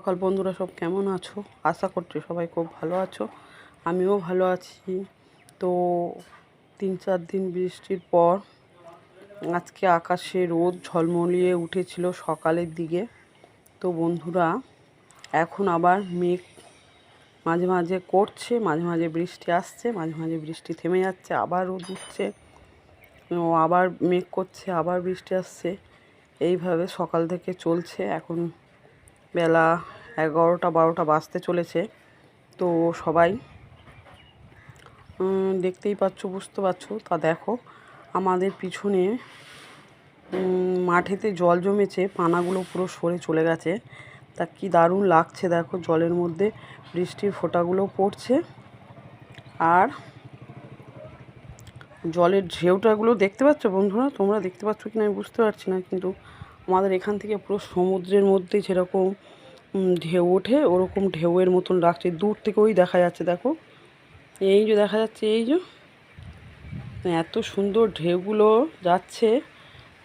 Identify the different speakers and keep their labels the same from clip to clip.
Speaker 1: সকাল, বন্ধুরা সব কেমন আছো? আশা করছি সবাই খুব ভালো আছো। আমিও ভালো আছি। তো তিন চার দিন বৃষ্টির পর আজকে আকাশে রোদ ঝলমলিয়ে উঠেছিল সকালের দিকে। তো বন্ধুরা, এখন আবার মেঘ মাঝে মাঝে করছে, মাঝে মাঝে বৃষ্টি আসছে, মাঝে মাঝে বৃষ্টি থেমে যাচ্ছে, আবার রোদ উঠছে। আবার মেঘ করছে, আবার বৃষ্টি আসছে। এইভাবে সকাল থেকে চলছে। এখন বেলা এগারোটা বারোটা বাজতে চলেছে। তো সবাই দেখতেই পাচ্ছ, বুঝতে পারছ? তা দেখো, আমাদের পিছনে মাঠেতে জল জমেছে, পানাগুলো পুরো সরে চলে গেছে। তা কি দারুণ লাগছে, দেখো, জলের মধ্যে বৃষ্টির ফোঁটাগুলো পড়ছে। আর জলের ঢেউটাগুলো দেখতে পাচ্ছ বন্ধুরা? তোমরা দেখতে পাচ্ছ কি না আমি বুঝতে পারছি না, কিন্তু আমাদের এখান থেকে পুরো সমুদ্রের মধ্যে যেরকম ঢেউ ওঠে, ওরকম ঢেউয়ের মতন লাগছে। দূর থেকে ওই দেখা যাচ্ছে, দেখো। এই যে দেখা যাচ্ছে, এই যে। এত সুন্দর ঢেউগুলো যাচ্ছে,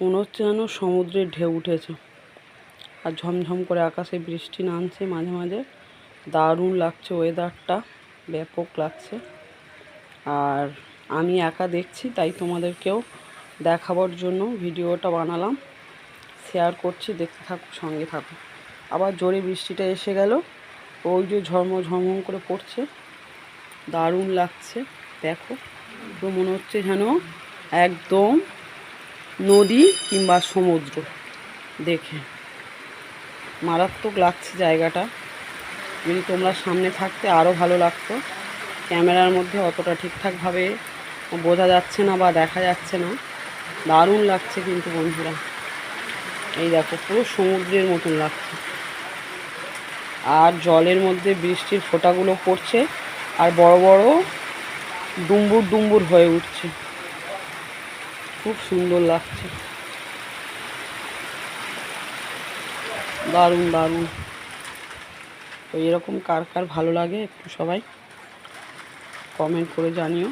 Speaker 1: মনে হচ্ছে যেন সমুদ্রের ঢেউ উঠেছে। আর ঝমঝম করে আকাশে বৃষ্টি নামছে মাঝে মাঝে। দারুণ লাগছে ওয়েদারটা ব্যাপক লাগছে। আর আমি একা দেখছি, তাই তোমাদেরকেও দেখাবার জন্য ভিডিওটা বানালাম। শেয়ার করছি, দেখতে থাকো, সঙ্গে থাকো। আবার জোরে বৃষ্টিটা এসে গেল, ওই যে ঝর্ম ঝমঝম করে পড়ছে। দারুণ লাগছে, দেখো। তো মনে হচ্ছে যেন একদম নদী কিংবা সমুদ্র, দেখে। মারাত্মক লাগছে জায়গাটা। যদি তোমরা সামনে থাকতে আরও ভালো লাগতো। ক্যামেরার মধ্যে অতটা ঠিকঠাকভাবে বোঝা যাচ্ছে না বা দেখা যাচ্ছে না। দারুণ লাগছে কিন্তু বন্ধুরা। এই দেখো, পুরো সমুদ্রের মতন লাগছে। আর জলের মধ্যে বৃষ্টির ফোঁটাগুলো পড়ছে, আর বড় বড় ডুম্বুর ডুম্বুর হয়ে উঠছে। খুব সুন্দর লাগছে। দারুণ দারুণ। তো এরকম কার কার ভালো লাগে একটু সবাই কমেন্ট করে জানিও।